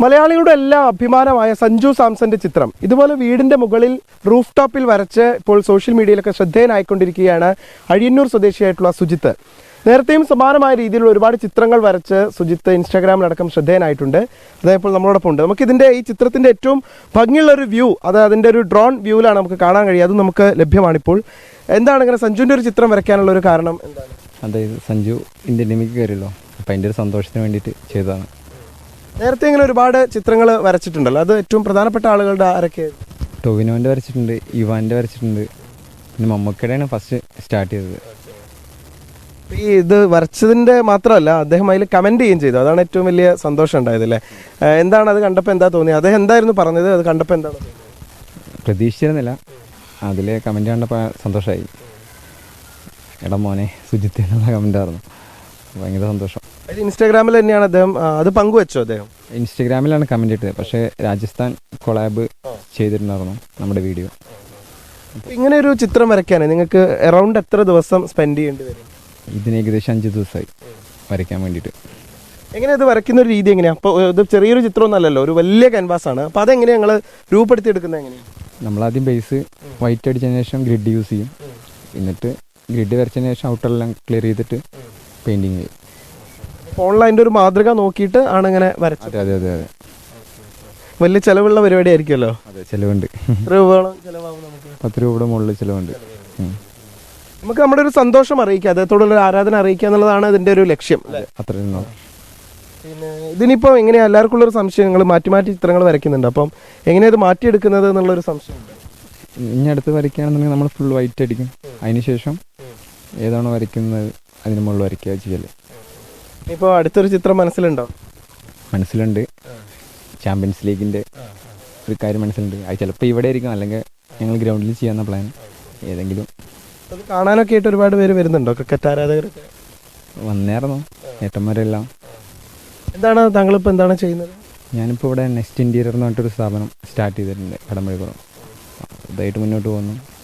മലയാളികളുടെ എല്ലാ അഭിമാനമായ സഞ്ജു സാംസന്റെ ചിത്രം. ഇതുപോലെ വീടിന്റെ മുകളിൽ റൂഫ് ടോപ്പിൽ വരച്ച് ഇപ്പോൾ സോഷ്യൽ മീഡിയയിലൊക്കെ ശ്രദ്ധേയനായിക്കൊണ്ടിരിക്കുകയാണ് അഴിയന്നൂർ സ്വദേശിയായിട്ടുള്ള സുജിത്ത്. നേരത്തെയും സമാനമായ രീതിയിലുള്ള ഒരുപാട് ചിത്രങ്ങൾ വരച്ച് സുജിത്ത് ഇൻസ്റ്റാഗ്രാമിലടക്കം ശ്രദ്ധേയനായിട്ടുണ്ട്. അതേപോലെ നമ്മളോടൊപ്പം ഉണ്ട്. നമുക്ക് ഇതിന്റെ ഈ ചിത്രത്തിന്റെ ഏറ്റവും ഭംഗിയുള്ള ഒരു വ്യൂ അത് അതിന്റെ ഒരു ഡ്രോൺ വ്യൂവിലാണ് നമുക്ക് കാണാൻ കഴിയുക. അത് നമുക്ക് ലഭ്യമാണിപ്പോൾ. എന്താണ് ഇങ്ങനെ സഞ്ജുവിന്റെ ഒരു ചിത്രം വരയ്ക്കാനുള്ള ഒരു കാരണം എന്താണ്? അതായത് സഞ്ജു ഇന്ത്യൻ ടീമിലേക്ക് കയറിയല്ലോ. അപ്പം അതിന്റെ ഒരു സന്തോഷത്തിന് വേണ്ടിയിട്ട് ചെയ്തതാണ്. നേരത്തെ ഇങ്ങനെ ഒരുപാട് ചിത്രങ്ങൾ വരച്ചിട്ടുണ്ടല്ലോ. അത് ഏറ്റവും പ്രധാനപ്പെട്ട ആളുകളുടെ ആരൊക്കെ? ടൊവിനോന്റെ വരച്ചിട്ടുണ്ട് ഇവാന്റെ വരച്ചിട്ടുണ്ട്. പിന്നെ മമ്മക്കടയാണ് ഫസ്റ്റ് സ്റ്റാർട്ട് ചെയ്തത്. ഈ ഇത് വരച്ചതിന്റെ മാത്രമല്ല അദ്ദേഹം അതിൽ കമന്റ് ചെയ്യുകയും ചെയ്തു. അതാണ് ഏറ്റവും വലിയ സന്തോഷം ഉണ്ടായത് അല്ലേ? എന്താണ് അത് കണ്ടപ്പോൾ എന്താ തോന്നിയത് അദ്ദേഹം എന്തായിരുന്നു പറഞ്ഞത്? അത് കണ്ടപ്പോൾ എന്താണ്? പ്രതീക്ഷിച്ചിരുന്നില്ല. അതിൽ കമന്റ് കണ്ടപ്പോൾ സന്തോഷമായി എടാ മോനെ സുജിത്തേനുള്ള കമന്റ് ആയിരുന്നു. ഭയങ്കര സന്തോഷം. അത് ഇൻസ്റ്റാഗ്രാമിൽ തന്നെയാണ് അദ്ദേഹം ആ, അത് പങ്കുവെച്ചോ അദ്ദേഹം? ഇൻസ്റ്റാഗ്രാമിലാണ് കമന്റ് ഇട്ടത്. പക്ഷേ രാജസ്ഥാൻ കൊളാബ് ചെയ്തിട്ടുണ്ടായിരുന്നു നമ്മുടെ വീഡിയോ അപ്പൊ ഇങ്ങനെ ഒരു ചിത്രം വരയ്ക്കാൻ നിങ്ങൾക്ക് അറൗണ്ട് എത്ര ദിവസം സ്പെൻഡ് ചെയ്യേണ്ടി വരും? ഇതിന് ഏകദേശം അഞ്ച് ദിവസമായി വരയ്ക്കാൻ വേണ്ടിയിട്ട്. എങ്ങനെ ഇത് വരയ്ക്കുന്ന ഒരു രീതി എങ്ങനെയാ? അപ്പോൾ ഇത് ചെറിയൊരു ചിത്രമൊന്നുമല്ലല്ലോ ഒരു വലിയ ക്യാൻവാസ് ആണ്. അപ്പോൾ അതെങ്ങനെയാണ് ഞങ്ങൾ രൂപപ്പെടുത്തി എടുക്കുന്നത് എങ്ങനെയാണ് നമ്മളാദ്യം ബേസ് വൈറ്റ് അടിച്ചതിന് ശേഷം ഗ്രിഡ് യൂസ് ചെയ്യും. എന്നിട്ട് ഗ്രിഡ് വരച്ചതിന് ശേഷം ഔട്ടർ എല്ലാം ക്ലിയർ ചെയ്തിട്ട് പെയിന്റിങ് ചെയ്യും. ഫോണിൽ അതിന്റെ ഒരു മാതൃക നോക്കിയിട്ട് ആണ് ഇങ്ങനെ വരച്ചത്. അതെ അതെ അതെ അതെ. വലിയ ചിലവുള്ള പരിപാടി ആയിരിക്കുമല്ലോ? അതെ ചിലവുണ്ട്. എത്ര രൂപയോളം ചിലവാകും നമുക്ക്. പത്ത് രൂപയുടെ മുകളിൽ ചിലവുണ്ട്. ഉം. നമുക്ക് നമ്മുടെ ഒരു സന്തോഷം അറിയിക്കുക അദ്ദേഹത്തോടുള്ള ഒരു ആരാധന അറിയിക്കുക എന്നുള്ളതാണ് ഇതിന്റെ ഒരു ലക്ഷ്യം. അല്ലേ? അത്ര തന്നെ പിന്നെ ഇതിനിപ്പോ എങ്ങനെയാ എല്ലാവർക്കും ഉള്ള ഒരു സംശയം നിങ്ങൾ മാറ്റി മാറ്റി ചിത്രങ്ങൾ വരയ്ക്കുന്നുണ്ട്. അപ്പം എങ്ങനെയാ ഇത് മാറ്റിയെടുക്കുന്നത് എന്നുള്ളൊരു സംശയം ഇനി അടുത്ത് വരയ്ക്കുകയാണെന്നുണ്ടെങ്കിൽ നമ്മൾ ഫുൾ വൈറ്റ് അടിക്കും. അതിനുശേഷം ഏതാണോ വരയ്ക്കുന്നത് അതിന് മുകളിൽ വരയ്ക്കുക ചെയ്യൽ. ഇപ്പോൾ അടുത്തൊരു ചിത്രം മനസ്സിലുണ്ടോ? മനസ്സിലുണ്ട്. ചാമ്പ്യൻസ് ലീഗിന്റെ ഒരു കാര്യം മനസ്സിലുണ്ട്. അത് ചിലപ്പോൾ ഇവിടെ ആയിരിക്കും. അല്ലെങ്കിൽ ഞങ്ങൾ ഗ്രൗണ്ടിൽ ചെയ്യാവുന്ന പ്ലാൻ ഏതെങ്കിലും അത് കാണാനൊക്കെ ആയിട്ട് ഒരുപാട് പേര് വരുന്നുണ്ടോ? ക്രിക്കറ്റ് ആരാധകർ വന്നേർന്നു. ഏട്ടന്മാരെല്ലാം. എന്താണ് താങ്കളിപ്പോൾ എന്താണ് ചെയ്യുന്നത്? ഞാനിപ്പോൾ ഇവിടെ നെക്സ്റ്റ് ഇന്റീരിയർ എന്ന് പറഞ്ഞിട്ടൊരു സ്ഥാപനം സ്റ്റാർട്ട് ചെയ്തിട്ടുണ്ട്. കടമ്പഴിക്കുളം. ഇതായിട്ട് മുന്നോട്ട് പോകുന്നു.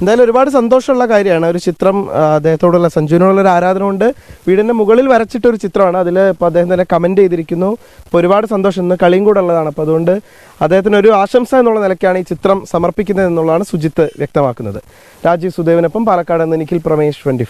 എന്തായാലും ഒരുപാട് സന്തോഷമുള്ള കാര്യമാണ്. ഒരു ചിത്രം അദ്ദേഹത്തോടുള്ള സഞ്ജുവിനോടുള്ള ഒരു ആരാധന കൊണ്ട് വീടിന്റെ മുകളിൽ വരച്ചിട്ട ഒരു ചിത്രമാണ്. അതിൽ ഇപ്പോൾ അദ്ദേഹം തന്നെ കമന്റ് ചെയ്തിരിക്കുന്നു. അപ്പോൾ ഒരുപാട് സന്തോഷം. ഇന്ന് കളിയും കൂടെ ഉള്ളതാണ്. അപ്പോൾ അതുകൊണ്ട് അദ്ദേഹത്തിന് ഒരു ആശംസ എന്നുള്ള നിലയ്ക്കാണ് ഈ ചിത്രം സമർപ്പിക്കുന്നത് എന്നുള്ളതാണ് സുജിത്ത് വ്യക്തമാക്കുന്നത്. രാജീവ് സുദേവിനൊപ്പം പാലക്കാട് നിന്ന് നിഖിൽ പ്രമേഷ് ട്വന്റി